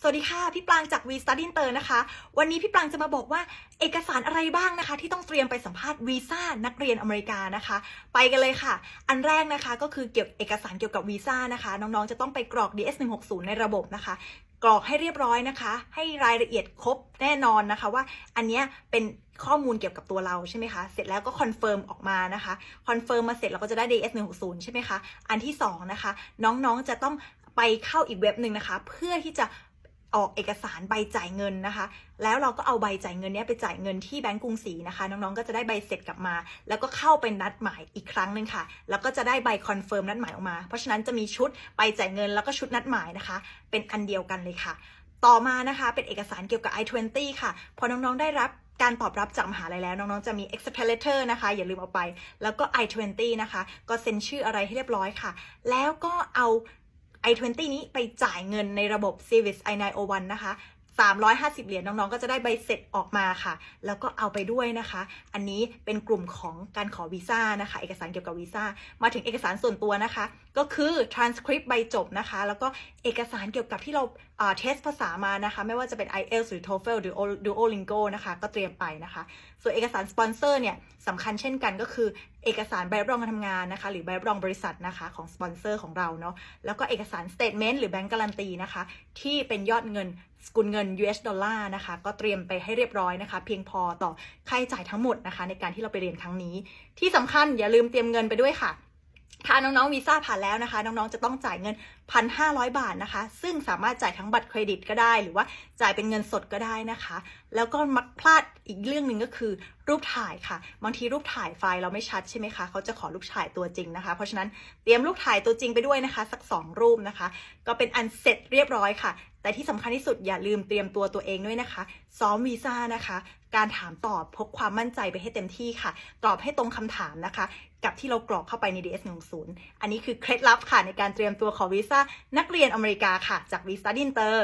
สวัสดีค่ะ พี่ปรางจาก V Study Inter นะคะ วันนี้พี่ปรางจะมาบอกว่าเอกสารอะไรบ้างนะคะ ที่ต้องเตรียมไปสัมภาษณ์วีซ่านักเรียนอเมริกานะคะ ไปกันเลยค่ะ อันแรกนะคะก็คือเกี่ยวเอกสารเกี่ยวกับวีซ่านะคะ น้องๆจะต้องไปกรอก DS 160ในระบบนะคะกรอกให้เรียบร้อยนะคะ ให้รายละเอียดครบแน่นอนนะคะว่าอันเนี้ยเป็นข้อมูลเกี่ยวกับตัวเราใช่ไหมคะ เสร็จแล้วก็คอนเฟิร์มออกมานะคะ คอนเฟิร์มมาเสร็จเราก็จะได้ DS 160ใช่ไหมคะ อันที่สองนะคะ น้องๆจะต้องไปเข้าอีกเว็บหนึ่งนะคะ เพื่อที่จะ ออกเอกสารใบจ่ายเงินนะคะ แล้วเราก็เอาใบจ่ายเงินนี้ไปจ่ายเงินที่แบงก์กรุงศรีนะคะ น้องๆ ก็จะได้ใบเสร็จกลับมา แล้วก็เข้าไปนัดหมายอีกครั้งหนึ่งค่ะ แล้วก็จะได้ใบคอนเฟิร์มนัดหมายออกมา เพราะฉะนั้นจะมีชุดใบจ่ายเงินแล้วก็ชุดนัดหมายนะคะ เป็นอันเดียวกันเลยค่ะ ต่อมานะคะเป็นเอกสารเกี่ยวกับ I-20 ค่ะ พอน้องๆ ได้รับการตอบรับจากมหาลัยแล้ว น้องๆ จะมี acceptance letter นะคะ อย่าลืมเอาไป แล้วก็ I-20 นะคะ ก็เซ็นชื่ออะไรให้เรียบร้อยค่ะ แล้วก็เอา I-20 นี้ไปจ่ายเงินในระบบ Civis I-901 นะคะ 350 เหรียญน้องๆ ก็จะได้ใบเสร็จออกมาค่ะ แล้วก็เอาไปด้วยนะคะ อันนี้เป็นกลุ่มของการขอวีซ่านะคะ เอกสารเกี่ยวกับวีซ่า มาถึงเอกสารส่วนตัวนะคะ ก็คือ transcript ใบจบนะคะ แล้วก็เอกสารเกี่ยวกับที่เราเทสภาษามานะคะ ไม่ว่าจะเป็น IELTS หรือ TOEFL หรือ Duolingo นะคะ ก็เตรียมไปนะคะ ส่วนเอกสารสปอนเซอร์เนี่ย สำคัญเช่นกันก็คือ เอกสารใบรับรองการทำงานนะคะ หรือใบรับรองบริษัทนะคะของสปอนเซอร์ของเราเนาะแล้วก็เอกสาร statement หรือแบงก์การันตีนะคะ ที่เป็นยอดเงินสกุลเงิน US ดอลลาร์นะคะ ก็เตรียมไปให้เรียบร้อยนะคะ เพียงพอต่อค่าใช้จ่ายทั้งหมดนะคะ ในการที่เราไปเรียนครั้งนี้ ที่สำคัญอย่าลืมเตรียมเงินไปด้วยค่ะถ้าน้องๆวีซ่าผ่านแล้วนะคะ น้องๆจะต้องจ่ายเงิน 1,500 บาทนะคะ ซึ่งสามารถจ่ายทั้งบัตรเครดิตก็ได้ หรือว่าจ่ายเป็นเงินสดก็ได้นะคะแล้วก็มักพลาดอีกเรื่องหนึ่งก็คือรูปถ่ายค่ะบางทีรูปถ่ายไฟล์เราไม่ชัดใช่ไหมคะเขาจะขอรูปถ่ายตัวจริงนะคะ เพราะฉะนั้นเตรียมรูปถ่ายตัวจริงไปด้วยนะคะ สัก 2 รูปนะคะ ก็เป็นอันเสร็จเรียบร้อยค่ะ แต่ที่สำคัญที่สุดอย่าลืมเตรียมตัวตัวเองด้วยนะคะ ซ้อมวีซ่านะคะ การถามตอบพกความมั่นใจไปให้เต็มที่ค่ะ ตอบให้ตรงคำถามนะคะ กับที่เรากรอกเข้าไปใน DS 1 0อันนี้คือเคล็ดลับค่ะในการเตรียมตัวขอวีซ่านักเรียนอเมริกาค่ะ จาก V Study Inter